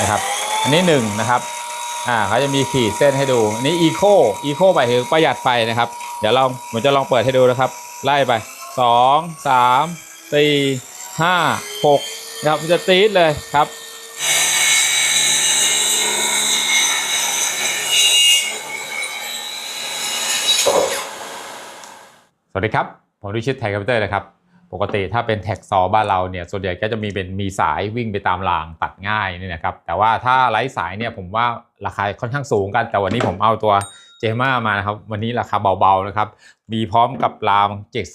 นะครับ อันนี้หนึ่งนะครับอ่าเขาจะมีขีดเส้นให้ดูอันนี้อีโคอีโคหมายถึงประหยัดไฟนะครับ เดี๋ยวลองผมจะลองเปิดให้ดูนะครับ ไล่ไปสองสามสี่ห้าหกนะครับมันจะตีดเลยครับสวัสดีครับ ผมดุชิตไทยคอมพิวเตอร์นะครับ กติถ้าเป็นแท็กซอบ้านเราเนี่ยส่วนใหญ่ก็จะมีเป็นมีสายวิ่งไปตามรางตัดง่ายนี่นะครับแต่ว่าถ้าไร้สายเนี่ยผมว่าราคาค่อนข้างสูงกัน แต่วันนี้ผมเอาตัวเจม่ามานะครับวันนี้ราคาเบาๆนะครับมีพร้อมกับราง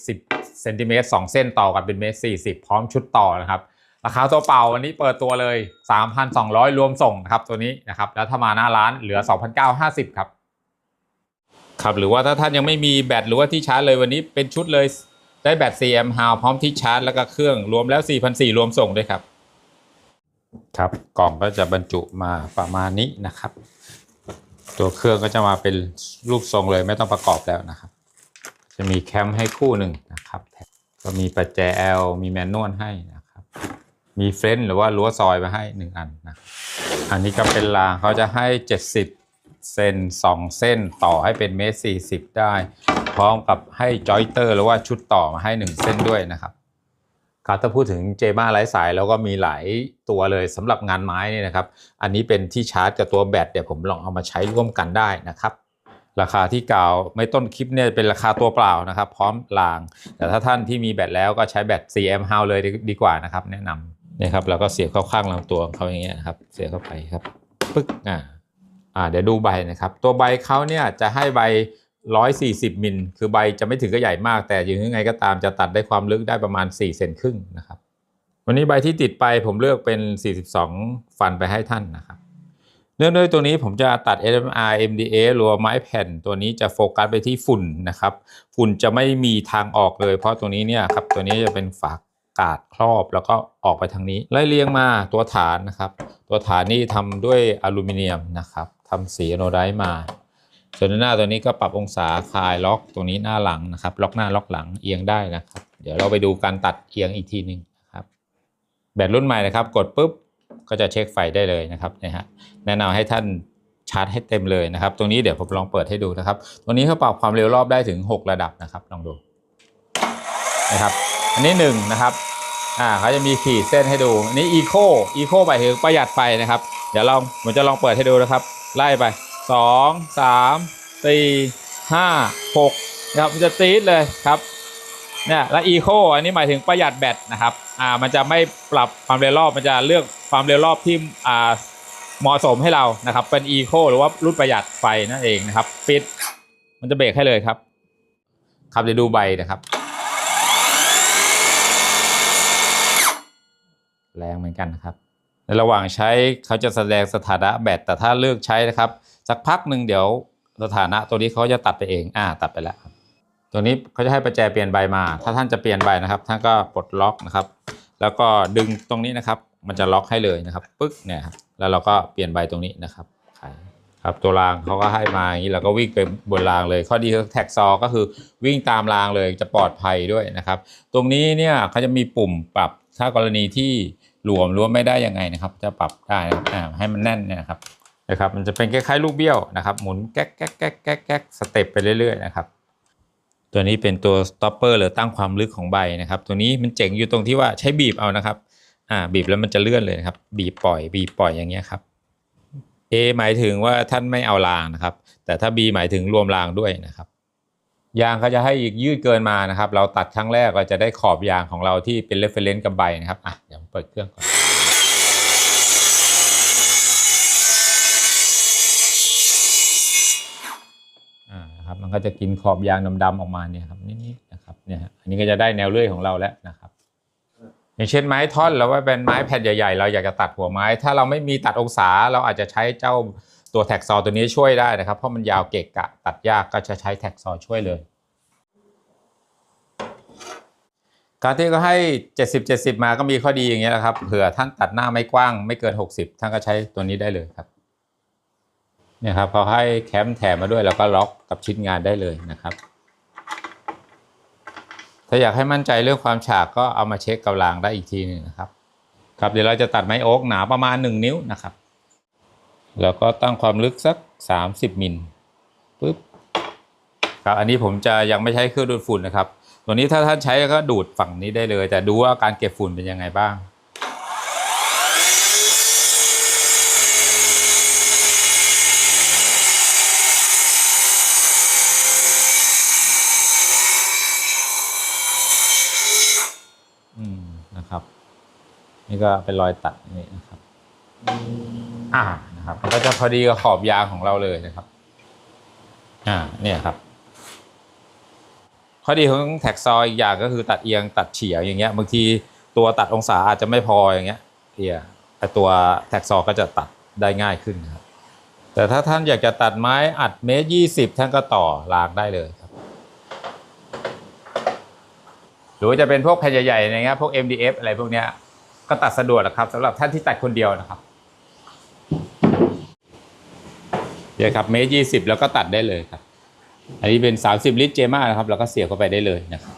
70เซนติเมตร2เส้นต่อกันเป็นเมตร40 พร้อมชุดต่อนะครับราคาตัวเปล่าวันนี้เปิดตัวเลย 3,200 รวมส่งนะครับตัวนี้นะครับแล้วถ้ามาหน้าร้านเหลือ 2,950 ครับครับหรือว่าถ้าท่านยังไม่มีแบตหรือว่าที่ชาร์จเลยวันนี้เป็นชุดเลย ได้แบต CM h o w พร้อมที่ชาร์จ แล้วก็เครื่องรวมแล้ว 4,400 รวมส่งด้วยครับ ครับกล่องก็จะบรรจุมาประมาณนี้นะครับ ตัวเครื่องก็จะมาเป็นรูปทรงเลยไม่ต้องประกอบแล้วนะครับ จะมีแคมให้คู่หนึ่งนะครับ ก็มีประแจ L มีแมนนวลให้นะครับ มีเฟรนหรือว่ารั้วซอยมาให้หนึ่งอันนะอันนี้ก็เป็นรางเขาจะให้ 70 เซน2 เส้นต่อให้เป็นเมตร40 ได้ พร้อมกับให้จอยเตอร์หรือว่าชุดต่อมาให้ 1 เส้นด้วยนะครับครับถ้าพูดถึงเจมาไร้สายแล้วก็มีหลายตัวเลยสำหรับงานไม้นี่นะครับ อันนี้เป็นที่ชาร์จกับตัวแบตเดี๋ยวผมลองเอามาใช้ร่วมกันได้นะครับ ราคาที่กล่าวไม่ต้นคลิปเนี่ยเป็นราคาตัวเปล่านะครับ พร้อมราง แต่ถ้าท่านที่มีแบตแล้วก็ใช้แบต CM h o w เลยดีกว่านะครับ แนะนำนี่ครับเราก็เสียบเข้าข้างลำตัวของเขาอย่างเงี้ยนะครับเสียบเข้าไปครับปึ๊กอ่า อ่าเดี๋ยวดูใบนะครับ ตัวใบเขาเนี่ยจะให้ใบ 140มิลคือใบจะไม่ถึงก็ใหญ่มาก แต่ยังไงก็ตามจะตัดได้ความลึกได้ประมาณ4เซนครึ่งนะครับ วันนี้ใบที่ติดไปผมเลือกเป็น 42 ฟันไปให้ท่านนะครับเนื่องด้วยตัวนี้ผมจะตัด LMR MDA รัวไม้แผ่น ตัวนี้จะโฟกัสไปที่ฝุ่นนะครับ ฝุ่นจะไม่มีทางออกเลย เพราะตัวนี้เนี่ยครับตัวนี้จะเป็นฝากาดครอบแล้วก็ออกไปทางนี้ไล่เรียงมาตัวฐานนะครับ ตัวฐานนี่ทำด้วยอลูมิเนียมนะครับ ทำสีอโนไดซ์มา ส่วนหน้าตัวนี้ก็ปรับองศาคลายล็อกตรงนี้หน้าหลังนะครับ ล็อกหน้าล็อกหลังเอียงได้นะครับ เดี๋ยวเราไปดูการตัดเอียงอีกทีหนึ่งนะครับ แบตรุ่นใหม่นะครับ กดปุ๊บก็จะเช็คไฟได้เลยนะครับนะฮะแนะนำให้ท่านชาร์จให้เต็มเลยนะครับ ตรงนี้เดี๋ยวผมลองเปิดให้ดูนะครับ ตัวนี้เขาปรับความเร็วรอบได้ถึง 6 ระดับนะครับลองดูนะครับอันนี้หนึ่งนะครับอ่าเขาจะมีขีดเส้นให้ดูอันนี้อีโคอีโคหมายถึงประหยัดไฟนะครับ เดี๋ยวลองผมจะลองเปิดให้ดูนะครับ ไล่ไปสองสามสี่ห้าหกนะครับมันจะตีดเลยครับเนี่ยและอีโคอันนี้หมายถึงประหยัดแบตนะครับอ่ามันจะไม่ปรับความเร็วรอบมันจะเลือกความเร็วรอบที่อ่าเหมาะสมให้เรานะครับ เป็นอีโคหรือว่ารุ่นประหยัดไฟนั่นเองนะครับ ปิดมันจะเบรกให้เลยครับ ครับเดี๋ยวดูใบนะครับ แรงเหมือนกันนะครับ ระหว่างใช้เขาจะแสดงสถานะแบตแต่ถ้าเลือกใช้นะครับ สักพักหนึ่งเดี๋ยวสถานะตัวนี้เขาจะตัดไปเอง อ่า ตัดไปแล้ว ตัวนี้เขาจะให้ประแจเปลี่ยนใบมา ถ้าท่านจะเปลี่ยนใบนะครับ ท่านก็ปลดล็อกนะครับ แล้วก็ดึงตรงนี้นะครับ มันจะล็อกให้เลยนะครับ ปึ๊กเนี่ยครับ แล้วเราก็เปลี่ยนใบตรงนี้นะครับไขครับ ตัวรางเขาก็ให้มาอย่างนี้เราก็วิ่งไปบนรางเลย ข้อดีของแท็กซอก็คือวิ่งตามรางเลยจะปลอดภัยด้วยนะครับ ตรงนี้เนี่ยเขาจะมีปุ่มปรับถ้ากรณีที่ หลวมหรือว่าไม่ได้ยังไงนะครับ จะปรับได้นะครับอ่าให้มันแน่นเนี่ยนะครับนะครับ มันจะเป็นคล้ายๆลูกเบี้ยวนะครับ หมุนแก๊กแก๊กแก๊กแก๊กแก๊กสเต็ปไปเรื่อยๆนะครับตัวนี้เป็นตัวสต็อปเปอร์หรือตั้งความลึกของใบนะครับ ตัวนี้มันเจ๋งอยู่ตรงที่ว่าใช้บีบเอานะครับ อ่า บีบแล้วมันจะเลื่อนเลยครับ บีบปล่อย บีบปล่อยอย่างเงี้ยครับ A หมายถึงว่าท่านไม่เอารางนะครับ แต่ถ้า B หมายถึงรวมรางด้วยนะครับ ยางเขาจะให้อีกยืดเกินมานะครับ เราตัดครั้งแรกเราจะได้ขอบยางของเราที่เป็นเรฟเฟรนซ์กับใบนะครับอะเดี๋ยวเปิดเครื่องก่อนอ่าครับมันก็จะกินขอบยางดำๆออกมาเนี่ยครับนิดๆนะครับเนี่ยฮะอันนี้ก็จะได้แนวเลื่อยของเราแล้วนะครับ อย่างเช่นไม้ท่อนหรือว่าเป็นไม้แผ่นใหญ่ๆ เราอยากจะตัดหัวไม้ ถ้าเราไม่มีตัดองศาเราอาจจะใช้เจ้า ตัวแท็กซอตัวนี้ช่วยได้นะครับ เพราะมันยาวเกะกะตัดยากก็จะใช้แท็กซอช่วยเลย การที่ก็ให้ 70 70 มาก็มีข้อดีอย่างเงี้ยแหละครับเผื่อท่านตัดหน้าไม่กว้าง ไม่เกิน 60 ท่านก็ใช้ตัวนี้ได้เลยครับเนี่ยครับเขาให้แคมแถมมาด้วยแล้วก็ล็อกกับชิ้นงานได้เลยนะครับ ถ้าอยากให้มั่นใจเรื่องความฉากก็เอามาเช็คกับรางได้อีกทีหนึงนะครับครับเดี๋ยวเราจะตัดไม้โอ๊กหนาประมาณ 1 นิ้วนะครับ แล้วก็ตั้งความลึกสัก 30มิลปึ๊บครับอันนี้ผมจะยังไม่ใช้เครื่องดูดฝุ่นนะครับ ตัวนี้ถ้าท่านใช้ก็ดูดฝั่งนี้ได้เลย แต่ดูว่าการเก็บฝุ่นเป็นยังไงบ้างอืมนะครับ นี่ก็เป็นรอยตัดนี่นะครับ อ่า ครับก็จะพอดีกับขอบยางของเราเลยนะครับ อ่า เนี่ยครับ ข้อดีของแท็กซอยอีกอย่างก็คือตัดเอียงตัดเฉียงอย่างเงี้ยบางทีตัวตัดองศาอาจจะไม่พออย่างเงี้ยเอียแต่ตัวแท็กซอก็จะตัดได้ง่ายขึ้นครับ แต่ถ้าท่านอยากจะตัดไม้อัดเมตรยี่สิบท่านก็ต่อรางได้เลยครับ หรือจะเป็นพวกแผ่นใหญ่ๆอย่างเงี้ยพวก MDF อะไรพวกเนี้ยก็ตัดสะดวกนะครับสำหรับท่านที่ตัดคนเดียวนะครับ เดี๋ยครับเมตรยี่สิบแล้วก็ตัดได้เลยครับ อันนี้เป็น30ลิตรเจมานะครับ แล้วก็เสียบเข้าไปได้เลยนะครับ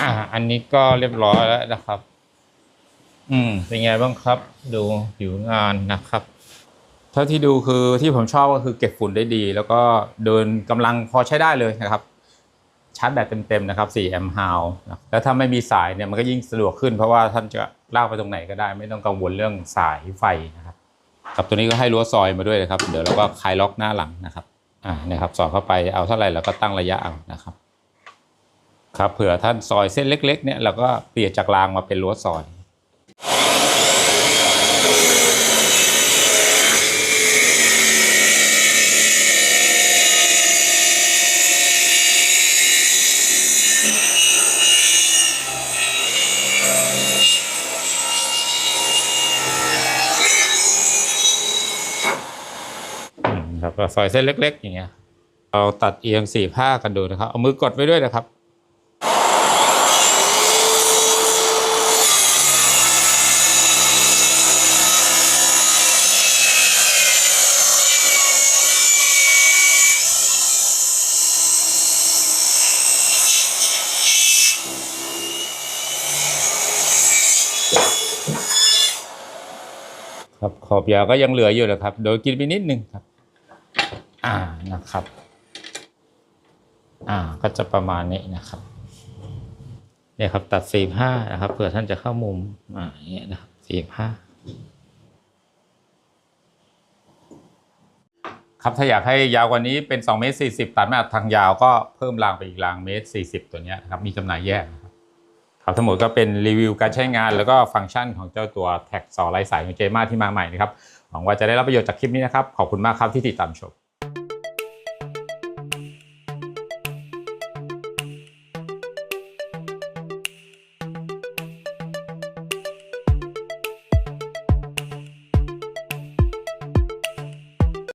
อ่าอันนี้ก็เรียบร้อยแล้วนะครับ อืมเป็นไงบ้างครับ ดูผิวงานนะครับเท่าที่ดูคือที่ผมชอบก็คือเก็บฝุ่นได้ดี แล้วก็เดินกำลังพอใช้ได้เลยนะครับชาร์จแบตเต็มๆนะครับ4แอมป์ฮาวแล้วถ้าไม่มีสายเนี่ยมันก็ยิ่งสะดวกขึ้น เพราะว่าท่านจะลากไปตรงไหนก็ได้ ไม่ต้องกังวลเรื่องสายไฟนะครับกับตัวนี้ก็ให้รั้วซอยมาด้วยนะครับ เดี๋ยวเราก็คลายล็อกหน้าหลังนะครับอ่านี่ครับสอดเข้าไปเอาเท่าไหร่แล้วก็ตั้งระยะเอานะครับครับเผื่อท่านซอยเส้นเล็ก ๆ เนี่ยเราก็เปลี่ยนจากรางมาเป็นรั้วซอย ซอยเส้นเล็ก ๆ อย่างเงี้ยเราตัดเอียงสี่ผ้ากันดูนะครับ เอามือกดไว้ด้วยนะครับครับขอบยาวก็ยังเหลืออยู่นะครับ โดยกินไปนิดนึงครับ อ่านะครับ อ่าก็จะประมาณนี้นะครับเนี่ยครับตัดสี่ห้านะครับเผื่อท่านจะเข้ามุมอ่าเงี้ยนะครับสี่ห้าครับถ้าอยากให้ยาวกว่านี้เป็น2เมตร40 ตัดมาทางยาวก็เพิ่มรางไปอีกรางเมตร 40 ตัวนี้นะครับมีจำหน่ายแยกครับครับทั้งหมดก็เป็นรีวิวการใช้งาน แล้วก็ฟังก์ชันของเจ้าตัวแท็กซอไร้สายของเจมาที่มาใหม่นะครับหวังว่าจะได้รับประโยชน์จากคลิปนี้นะครับ ขอบคุณมากครับที่ติดตามชม